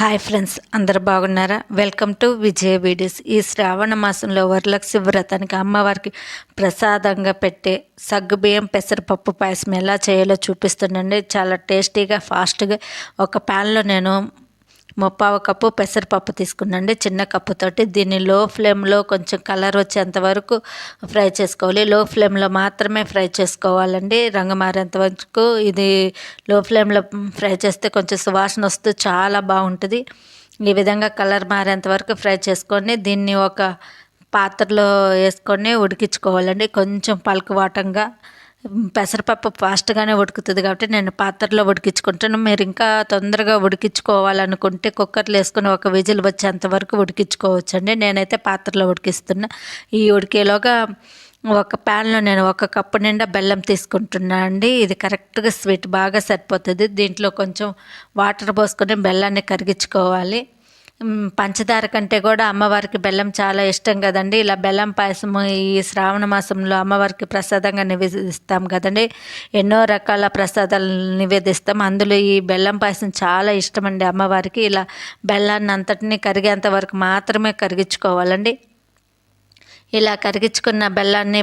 Hi friends అందరు బాగున్నారా? Welcome to Vijaya videos ఈ శ్రావణ మాసంలో వరలక్ష్మి వ్రతానికి అమ్మవారికి ప్రసాదంగా పెట్టే సగ్గుబియ్యం పెసరపప్పు పాయసం ఎలా చేయాలో చూపిస్తుండండి. చాలా టేస్టీగా ఫాస్ట్గా ఒక ప్యాన్లో నేను ముప్పావు కప్పు పెసరపప్పు తీసుకున్నాండి. చిన్న కప్పుతోటి దీన్ని లో ఫ్లేమ్లో కొంచెం కలర్ వచ్చేంత వరకు ఫ్రై చేసుకోవాలి. లో ఫ్లేమ్లో మాత్రమే ఫ్రై చేసుకోవాలండి. రంగు మారేంత వరకు ఇది లో ఫ్లేమ్లో ఫ్రై చేస్తే కొంచెం సువాసన వస్తూ చాలా బాగుంటుంది. ఈ విధంగా కలర్ మారేంత వరకు ఫ్రై చేసుకొని దీన్ని ఒక పాత్రలో వేసుకొని ఉడికించుకోవాలండి. కొంచెం పలుకువాటంగా పెసరపప్పు ఫాస్ట్గానే ఉడుకుతుంది కాబట్టి నేను పాత్రలో ఉడికించుకుంటాను. మీరు ఇంకా తొందరగా ఉడికించుకోవాలనుకుంటే కుక్కర్లో వేసుకొని ఒక విజిల్ వచ్చేంత వరకు ఉడికించుకోవచ్చు అండి నేనైతే పాత్రలో ఉడికిస్తున్నా. ఈ ఉడికేలోగా ఒక ప్యాన్లో నేను ఒక కప్పు నిండా బెల్లం తీసుకుంటున్నా అండి. ఇది కరెక్ట్గా స్వీట్ బాగా సరిపోతుంది. దీంట్లో కొంచెం వాటర్ పోసుకొని బెల్లాన్ని కరిగించుకోవాలి. పంచదార కంటే కూడా అమ్మవారికి బెల్లం చాలా ఇష్టం కదండి. ఇలా బెల్లం పాయసం ఈ శ్రావణ మాసంలో అమ్మవారికి ప్రసాదంగా నివేదిస్తాం కదండి. ఎన్నో రకాల ప్రసాదాలు నివేదిస్తాం. అందులో ఈ బెల్లం పాయసం చాలా ఇష్టం అండి అమ్మవారికి. ఇలా బెల్లాన్ని అంతటిని కరిగేంత వరకు మాత్రమే కరిగించుకోవాలండి. ఇలా కరిగించుకున్న బెల్లాన్ని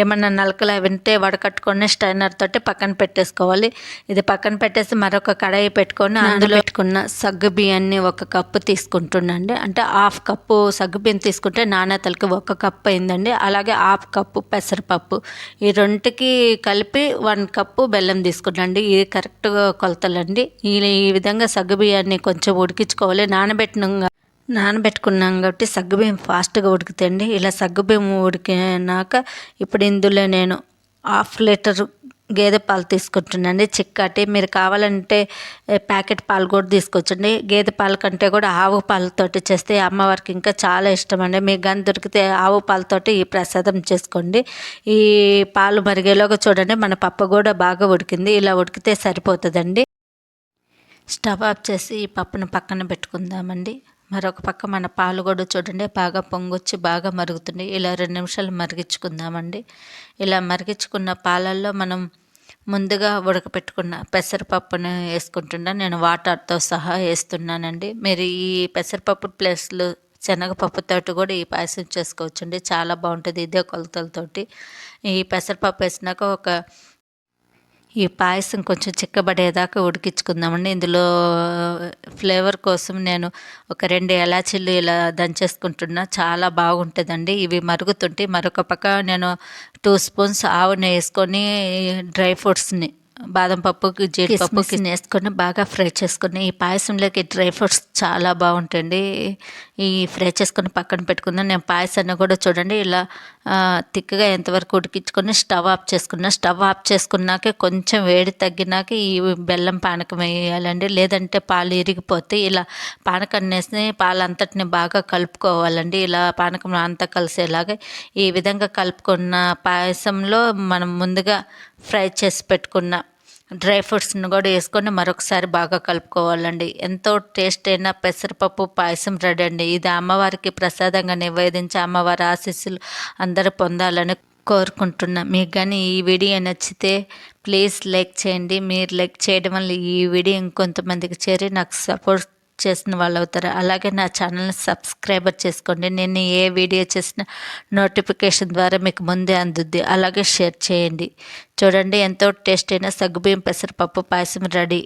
ఏమన్నా నలకలు వింటే వడకట్టుకొని స్టైనర్ తోటి పక్కన పెట్టేసుకోవాలి. ఇది పక్కన పెట్టేసి మరొక కడాయి పెట్టుకొని అందులో పెట్టుకున్న సగ్గు బియ్యాన్ని ఒక కప్పు తీసుకుంటుండండి. అంటే హాఫ్ కప్పు సగ్గు బియ్యం తీసుకుంటే నాణ్యతలకి ఒక కప్పు అయిందండి. అలాగే హాఫ్ కప్పు పెసరపప్పు. ఈ రెండుకి కలిపి వన్ కప్పు బెల్లం తీసుకుంటండి ఇది కరెక్ట్గా కొలతలండి. ఈ విధంగా సగ్గు బియ్యాన్ని కొంచెం ఉడికించుకోవాలి. నానబెట్టిన నానబెట్టుకున్నాం కాబట్టి సగ్గుబియ్యం ఫాస్ట్గా ఉడుకుతండి ఇలా సగ్గుబియ్యం ఉడికినాక ఇప్పుడు ఇందులో నేను హాఫ్ లీటర్ గేదె పాలు తీసుకుంటున్నాండి చిక్కటి మీరు కావాలంటే ప్యాకెట్ పాలు కూడా తీసుకొచ్చండి గేదె పాల కంటే కూడా ఆవు పాలతోటి చేస్తే అమ్మవారికి ఇంకా చాలా ఇష్టం అండి మీకు కానీ దొరికితే ఆవు పాలతోటి ఈ ప్రసాదం చేసుకోండి. ఈ పాలు మరిగేలోగా చూడండి మన పప్పు కూడా బాగా ఉడికింది. ఇలా ఉడికితే సరిపోతుందండి. స్టవ్ ఆఫ్ చేసి ఈ పప్పును పక్కన పెట్టుకుందామండి. మరొక పక్క మన పాలు కూడా చూడండి బాగా పొంగొచ్చి బాగా మరుగుతుంది. ఇలా రెండు నిమిషాలు మరిగించుకుందామండి. ఇలా మరిగించుకున్న పాలల్లో మనం ముందుగా ఉడకపెట్టుకున్న పెసరపప్పును వేసుకుంటున్నా నేను వాటర్తో సహా వేస్తున్నానండి. మీరు ఈ పెసరపప్పు ప్లేస్లో శనగపప్పుతోటి కూడా ఈ పాయసం చేసుకోవచ్చండి. చాలా బాగుంటుంది ఇదే కొలతలతోటి. ఈ పెసరపప్పు వేసినాక ఒక ఈ పాయసం కొంచెం చిక్కబడేదాకా ఉడికించుకుందామండి. ఇందులో ఫ్లేవర్ కోసం నేను ఒక రెండు ఎలాచీలు ఇలా దంచేసుకుంటున్నా. చాలా బాగుంటుందండి. ఇవి మరుగుతుంటే మరొక పక్క నేను టూ స్పూన్స్ ఆవుని వేసుకొని డ్రై ఫ్రూట్స్ని బాదం పప్పు జీడిపప్పు వేసుకొని బాగా ఫ్రై చేసుకొని ఈ పాయసంలోకి డ్రై ఫ్రూట్స్ చాలా బాగుంటుంది ఈ ఫ్రై చేసుకొని పక్కన పెట్టుకుందాం. నేను పాయసాన్ని కూడా చూడండి ఇలా తిక్కగా ఎంతవరకు ఉడికించుకొని స్టవ్ ఆఫ్ చేసుకున్నా స్టవ్ ఆఫ్ చేసుకున్నాకే కొంచెం వేడి తగ్గినాక ఈ బెల్లం పానకం వేయాలండి. లేదంటే పాలు ఇరిగిపోతే ఇలా పానకం వేసి పాలంతటిని బాగా కలుపుకోవాలండి. ఇలా పానకం అంతా కలిసేలాగా ఈ విధంగా కలుపుకున్న పాయసంలో మనం ముందుగా ఫ్రై చేసి పెట్టుకున్న డ్రై ఫ్రూట్స్ని కూడా వేసుకొని మరొకసారి బాగా కలుపుకోవాలండి. ఎంతో టేస్ట్ అయిన పెసరపప్పు పాయసం రెడీ అండి. ఇది అమ్మవారికి ప్రసాదంగా నివేదించి అమ్మవారి ఆశీస్సులు అందరూ పొందాలని కోరుకుంటున్నా. మీకు కానీ ఈ వీడియో నచ్చితే ప్లీజ్ లైక్ చేయండి. మీరు లైక్ చేయడం వల్ల ఈ వీడియో ఇంకొంతమందికి చేరి నాకు సపోర్ట్ చేసిన వాళ్ళు అవుతారు అలాగే నా ఛానల్ని సబ్స్క్రైబర్ చేసుకోండి. నేను ఏ వీడియో చేసిన నోటిఫికేషన్ ద్వారా మీకు ముందే అందుద్ది. అలాగే షేర్ చేయండి. చూడండి ఎంతో టేస్ట్ అయిన సగ్గుబియ్యం పెసరపప్పు పాయసం రెడీ.